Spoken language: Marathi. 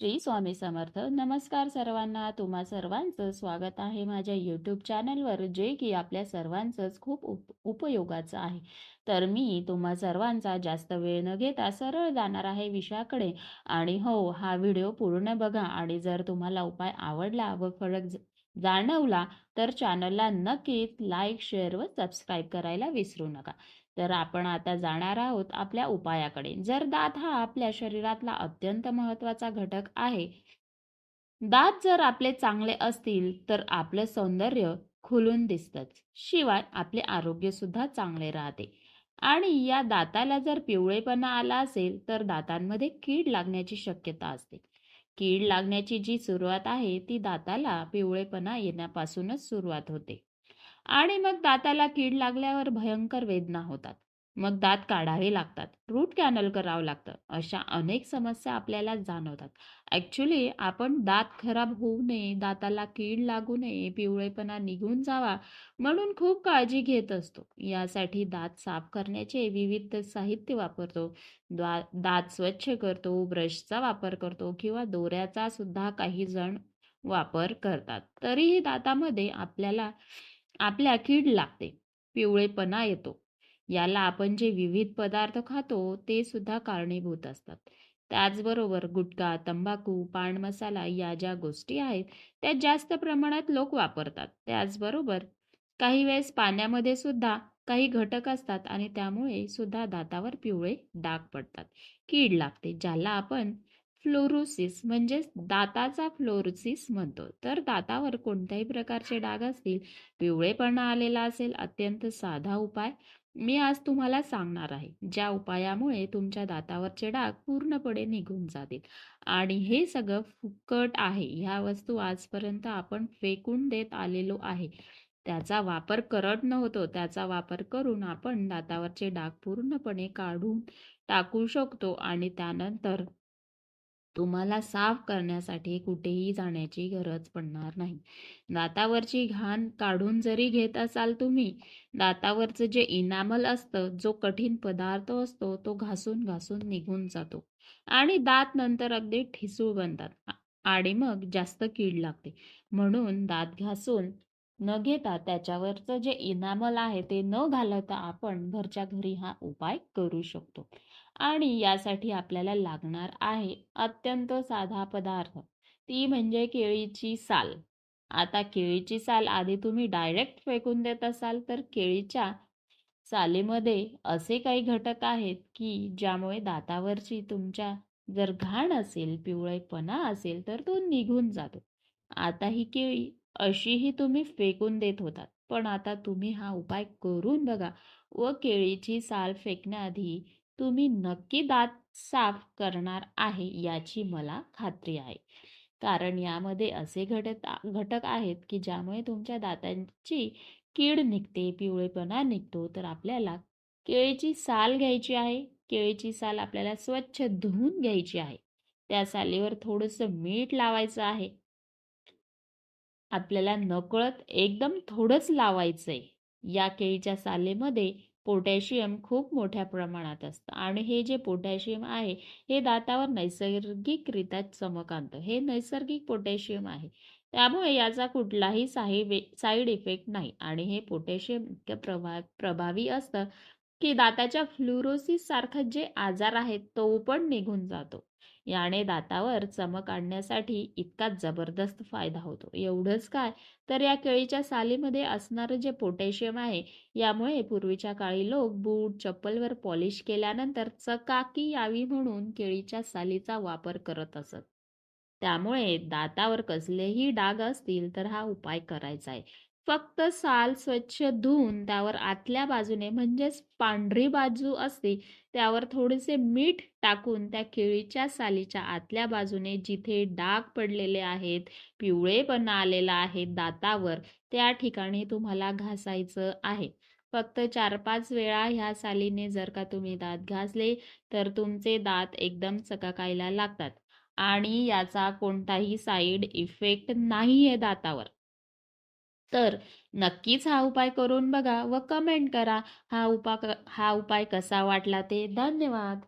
श्री स्वामी समर्थ. नमस्कार सर्वांना. तुम्हा सर्वांचं स्वागत आहे माझ्या यूट्यूब चॅनलवर जे की आपल्या सर्वांचंच खूप उप उपयोगाचं आहे. तर मी तुम्हा सर्वांचा जास्त वेळ न घेता सरळ जाणार आहे विषयाकडे आणि हो हा व्हिडिओ पूर्ण बघा. आणि जर तुम्हाला उपाय आवडला व फरक जाणवला तर चॅनलला नक्कीच लाईक शेअर व सबस्क्राईब करायला विसरू नका. तर आपण आता जाणार आहोत आपल्या उपायाकडे. जर दात हा आपल्या शरीरातला अत्यंत महत्त्वाचा घटक आहे. दात जर आपले चांगले असतील तर आपलं सौंदर्य खुलून दिसतंच शिवाय आपले आरोग्य सुद्धा चांगले राहते. आणि या दाताला जर पिवळेपणा आला असेल तर दातांमध्ये कीड लागण्याची शक्यता असते. कीड लागण्याची जी सुरुवात आहे ती दाताला पिवळेपणा येण्यापासूनच सुरुवात होते. आणि मग दाताला कीड लागल्यावर भयंकर वेदना होतात. मग दात काढावे लागतात. रूट कॅनल करावं लागतं. अशा अनेक समस्या आपल्याला जाणवतात. ॲक्च्युली आपण दात खराब होऊ नये दाताला कीड लागू नये पिवळेपणा निघून जावा म्हणून खूप काळजी घेत असतो. यासाठी दात साफ करण्याचे विविध साहित्य वापरतो. द्वा दात स्वच्छ करतो ब्रशचा वापर करतो किंवा दोऱ्याचा सुद्धा काही जण वापर करतात. तरीही दातामध्ये आपल्याला आपल्या कीड लागते पिवळेपणा येतो. याला आपण जे विविध पदार्थ खातो ते सुद्धा कारणीभूत असतात. त्याचबरोबर गुटखा तंबाखू पान मसाला या ज्या गोष्टी आहेत त्या जास्त प्रमाणात लोक वापरतात. त्याचबरोबर काही वेळेस पाण्यामध्ये सुद्धा काही घटक असतात आणि त्यामुळे सुद्धा दातावर पिवळे डाग पडतात. कीड लागते ज्याला आपण फ्लोरोसिस म्हणजेच दाताचा फ्लोरोसिस म्हणतो. तर दातावर कोणत्याही प्रकारचे डाग असतील पिवळेपणा आलेला असेल अत्यंत साधा उपाय मी आज तुम्हाला सांगणार आहे. ज्या उपायामुळे तुमच्या दातावरचे डाग पूर्णपणे निघून जातील. आणि हे सगळं फुकट आहे. ह्या वस्तू आजपर्यंत आपण फेकून देत आलेलो आहे. त्याचा वापर करत नव्हतो. त्याचा वापर करून आपण दातावरचे डाग पूर्णपणे काढून टाकू शकतो. आणि त्यानंतर तुम्हाला साफ करण्यासाठी कुठेही जाण्याची गरज पडणार नाही. दातावरची घाण काढून जरी घेत असाल तुम्ही दातावरचं जे इनामल असतं जो कठीण पदार्थ असतो तो घासून घासून निघून जातो. आणि दात नंतर अगदी ठिसूळ बनतात. आणि मग जास्त कीड लागते. म्हणून दात घासून न घेता त्याच्यावरचं जे इनामल आहे ते न घालवता आपण घरच्या घरी हा उपाय करू शकतो. आणि यासाठी आपल्याला लागणार आहे अत्यंत साधा पदार्थ. ती म्हणजे केळीची साल. आता केळीची साल आधी तुम्ही डायरेक्ट फेकून देत असाल तर केळीच्या सालीमध्ये असे काही घटक आहेत की ज्यामुळे दातावरची तुमच्या जर घाण असेल पिवळेपणा असेल तर तो निघून जातो. आता ही केळी अशीही तुम्ही फेकून देत होतात. पण आता तुम्ही हा उपाय करून बघा व केळीची साल फेकण्याआधी तुम्ही नक्की दात साफ करणार आहे याची मला खात्री आहे. कारण यामध्ये असे घटक घटक आहेत की ज्यामुळे तुमच्या दातांची कीड निघते पिवळेपणा निघतो तर आपल्याला केळीची साल घ्यायची आहे. केळीची साल आपल्याला स्वच्छ धुवून घ्यायची आहे. त्या सालीवर थोडंसं मीठ लावायचं आहे. आपल्याला नकळत एकदम थोडंच लावायचंय. या केळीच्या सालेमध्ये पोटॅशियम खूप मोठ्या प्रमाणात असतं. आणि हे जे पोटॅशियम आहे हे दातावर नैसर्गिकरित्या चमक हे नैसर्गिक पोटॅशियम आहे. त्यामुळे याचा कुठलाही साही साईड इफेक्ट नाही. आणि हे पोटॅशियम इतकं प्रभा प्रभावी असतं की दाताच्या फ्लुरोसिस सारखा जे आजार आहेत तो पण निघून जातो. याने दातावर चमक आणण्यासाठी इतका जबरदस्त फायदा होतो. एवढंच काय? तर या केळीच्या सालीमध्ये असणारं जे पोटॅशियम आहे यामुळे पूर्वीच्या काळी लोक बूट चप्पलवर पॉलिश केल्यानंतर चकाकी यावी म्हणून केळीच्या सालीचा वापर करत असत. त्यामुळे दातावर कसलेही डाग असतील तर हा उपाय करायचा आहे. फक्त साल स्वच्छ धुवून त्यावर आतल्या बाजूने म्हणजेच पांढरी बाजू असते त्यावर थोडेसे मीठ टाकून त्या केळीच्या सालीच्या आतल्या बाजूने जिथे डाग पडलेले आहेत पिवळेपणा आलेला आहे दातावर त्या ठिकाणी तुम्हाला घासायचं आहे. फक्त चार पाच वेळा ह्या सालीने जर का तुम्ही दात घासले तर तुमचे दात एकदम चकाकायला लागतात. आणि याचा कोणताही साईड इफेक्ट नाही आहे दातावर. तर नक्कीच हा उपाय करून बघा व कमेंट करा. हा उपा हा उपाय कसा वाटला ते. धन्यवाद.